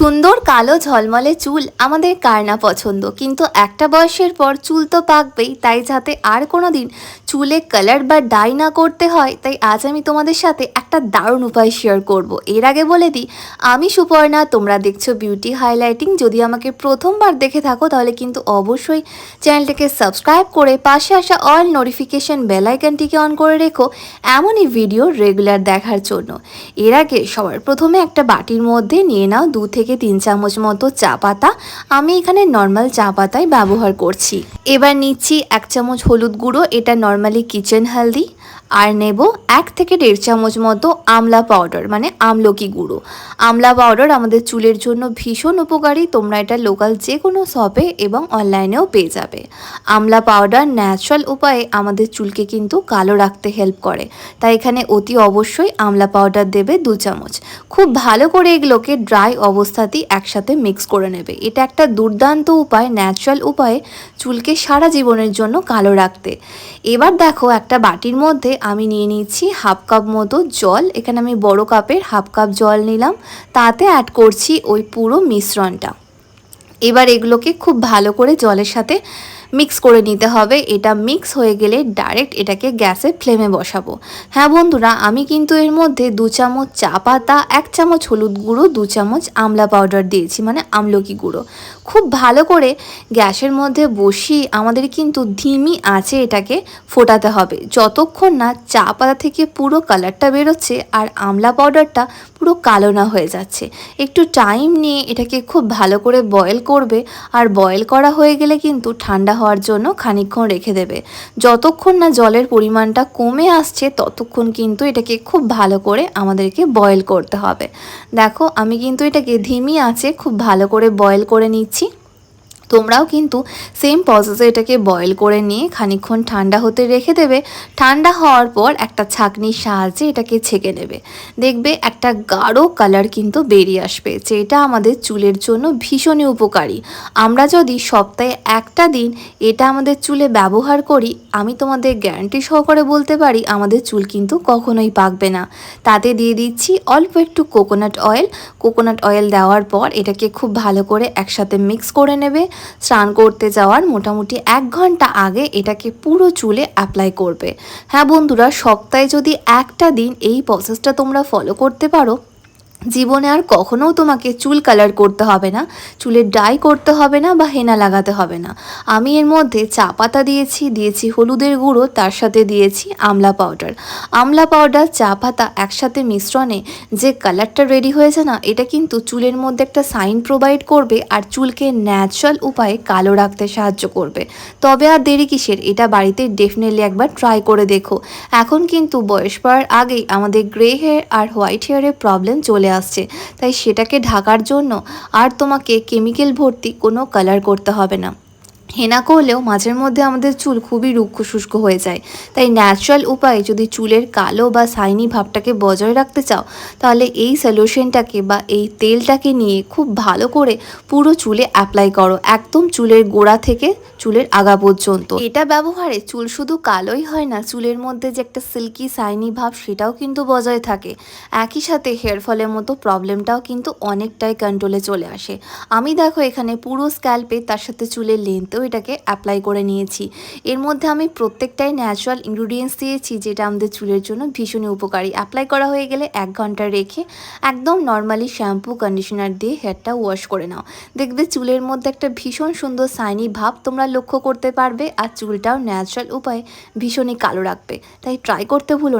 সুন্দর কালো ঝলমলে চুল আমাদের কার না পছন্দ? কিন্তু একটা বয়সের পর চুল তো পাকবেই, তাই যাতে আর কোনো দিন চুলে কালার বা ডাই না করতে হয়, তাই আজ আমি তোমাদের সাথে একটা দারুণ উপায় শেয়ার করব। এর আগে বলে দিই, আমি সুপর্ণা, তোমরা দেখছ বিউটি হাইলাইটিং যদি আমাকে প্রথমবার দেখে থাকো, তাহলে কিন্তু অবশ্যই চ্যানেলটাকে সাবস্ক্রাইব করে পাশে আসা অল নোটিফিকেশন বেল আইকনটিকে অন করে রেখো, এমনই ভিডিও রেগুলার দেখার জন্য। এর আগে সবার প্রথমে একটা বাটির মধ্যে নিয়ে নাও, দু থেকে তিন চামচ মতো চা পাতা আমি এখানে নর্মাল চা পাতাই ব্যবহার করছি। এবার নিচ্ছি এক চামচ হলুদ গুঁড়ো, এটা নর্মালি কিচেন হেলদি আর নেব এক থেকে দেড় চামচ মতো আমলা পাউডার মানে আমলকি গুঁড়ো। আমলা পাউডার আমাদের চুলের জন্য ভীষণ উপকারী, তোমরা এটা লোকাল যে কোনো শপে এবং অনলাইনেও পেয়ে যাবে। আমলা পাউডার ন্যাচারাল উপায়ে আমাদের চুলকে কিন্তু কালো রাখতে হেল্প করে। তাই এখানে অতি অবশ্যই আমলা পাউডার দেবে দু চামচ। খুব ভালো করে এগুলোকে ড্রাই অবস্থাতেই একসাথে মিক্স করে নেবে। এটা একটা দুর্দান্ত উপায় ন্যাচারাল উপায়ে, চুলকে সারা জীবনের জন্য কালো রাখতে। এবার দেখো একটা বাটির মধ্যে আমি নিয়ে নিচ্ছি হাফ কাপ মতো জল। এখানে আমি বড় কাপের হাফ কাপ জল নিলাম। তাতে অ্যাড করছি ওই পুরো মিশ্রণটা। এবার এগুলোকে খুব ভালো করে জলের সাথে মিক্স করে নিতে হবে। এটা মিক্স হয়ে গেলে ডাইরেক্ট এটাকে গ্যাসের ফ্লেমে বসাবো। হ্যাঁ বন্ধুরা, আমি কিন্তু এর মধ্যে দু চামচ চা পাতা, এক চামচ হলুদ গুঁড়ো, দু চামচ আমলা পাউডার দিয়েছি মানে আমলকি গুঁড়ো। খুব ভালো করে গ্যাসের মধ্যে বসিয়ে আমাদের কিন্তু ধিমি আঁচে এটাকে ফোটাতে হবে। যতক্ষণ না চা পাতা থেকে পুরো কালারটা বেরোচ্ছে আর আমলা পাউডারটা পুরো কালো না হয়ে যাচ্ছে। একটু টাইম নিয়ে এটাকে খুব ভালো করে বয়েল করবে আর বয়েল করা হয়ে গেলে কিন্তু ঠান্ডা হওয়ার জন্য খানিকক্ষণ রেখে দেবে। যতক্ষণ না জলের পরিমাণটা কমে আসছে, ততক্ষণ কিন্তু এটাকে খুব ভালো করে আমাদেরকে বয়েল করতে হবে। দেখো, আমি কিন্তু এটাকে ধিমি আছে খুব ভালো করে বয়েল করে নিচ্ছি। তোমরাও কিন্তু সেম প্রসেসে এটাকে বয়েল করে নিয়ে খানিকক্ষণ ঠান্ডা হতে রেখে দেবে। ঠান্ডা হওয়ার পর একটা ছাঁকনির সাহায্যে এটাকে ছেঁকে নেবে। দেখবে একটা গাঢ় কালার কিন্তু বেরিয়ে আসবে, যেটা আমাদের চুলের জন্য ভীষণই উপকারী। আমরা যদি সপ্তাহে একটা দিন এটা আমাদের চুলে ব্যবহার করি, আমি তোমাদের গ্যারান্টি সহকারে বলতে পারি, আমাদের চুল কিন্তু কখনোই পাকবে না। তাতে দিয়ে দিচ্ছি অল্প একটু কোকোনাট অয়েল কোকোনাট অয়েল দেওয়ার পর এটাকে খুব ভালো করে একসাথে মিক্স করে নেবে। স্নান করতে যাওয়ার মোটামুটি এক ঘণ্টা আগে এটাকে পুরো চুলে অ্যাপ্লাই করবে। হ্যাঁ বন্ধুরা, সপ্তাহে যদি একটা দিন এই প্রসেসটা তোমরা ফলো করতে পারো জীবনে আর কখনো তোমাকে চুল কালার করতে হবে না, চুলের ডাই করতে হবে না বা হেনা লাগাতে হবে না। আমি এর মধ্যে চা পাতা দিয়েছি দিয়েছি হলুদের গুঁড়ো, তার সাথে দিয়েছি আমলা পাউডার আমলা পাউডার চা পাতা একসাথে মিশ্রণে যে কালারটা রেডি হয়েছে না, এটা কিন্তু চুলের মধ্যে একটা সাইন প্রোভাইড করবে আর চুলকে ন্যাচারাল উপায়ে কালো রাখতে সাহায্য করবে। তবে আর দেরি কিসের? এটা বাড়িতে ডেফিনেটলি একবার ট্রাই করে দেখো। এখন কিন্তু বয়স পাওয়ার আগেই আমাদের গ্রে হেয়ার আর হোয়াইট হেয়ারের প্রবলেম আসছে। তাই সেটাকে ঢাকার জন্য আর তোমাকে কেমিক্যাল ভর্তি কোনো কালার করতে হবে না। হেনা করলেও মাঝের মধ্যে আমাদের চুল খুবই রুক্ষ শুষ্ক হয়ে যায়। তাই ন্যাচারাল উপায়ে যদি চুলের কালো বা সাইনি ভাবটাকে বজায় রাখতে চাও, তাহলে এই সলিউশনটাকে বা এই তেলটাকে নিয়ে খুব ভালো করে পুরো চুলে অ্যাপ্লাই করো, একদম চুলের গোড়া থেকে চুলের আগা পর্যন্ত। এটা ব্যবহারে চুল শুধু কালোই হয় না, চুলের মধ্যে যে একটা সিল্কি সাইনি ভাব সেটাও কিন্তু বজায় থাকে। একই সাথে হেয়ার ফলের মতো প্রবলেমটাও কিন্তু অনেকটাই কন্ট্রোলে চলে আসে। আমি দেখো এখানে পুরো স্ক্যাল্পে তার সাথে চুলের লেন্থেও এটাকে অ্যাপ্লাই করে নিয়েছি। এর মধ্যে আমি প্রত্যেকটাই ন্যাচারাল ইনগ্রিডিয়েন্টস দিয়েছি, যেটা আমাদের চুলের জন্য ভীষণই উপকারী। অ্যাপ্লাই করা হয়ে গেলে এক ঘণ্টা রেখে একদম নর্মালি শ্যাম্পু কন্ডিশনার দিয়ে হেয়ারটা ওয়াশ করে নাও। দেখবে চুলের মধ্যে একটা ভীষণ সুন্দর সাইনি ভাব তোমরা লক্ষ্য করতে পারবে, আর চুলটাও ন্যাচারাল উপায়ে ভীষণই কালো রাখবে। তাই ট্রাই করতে ভুলো না।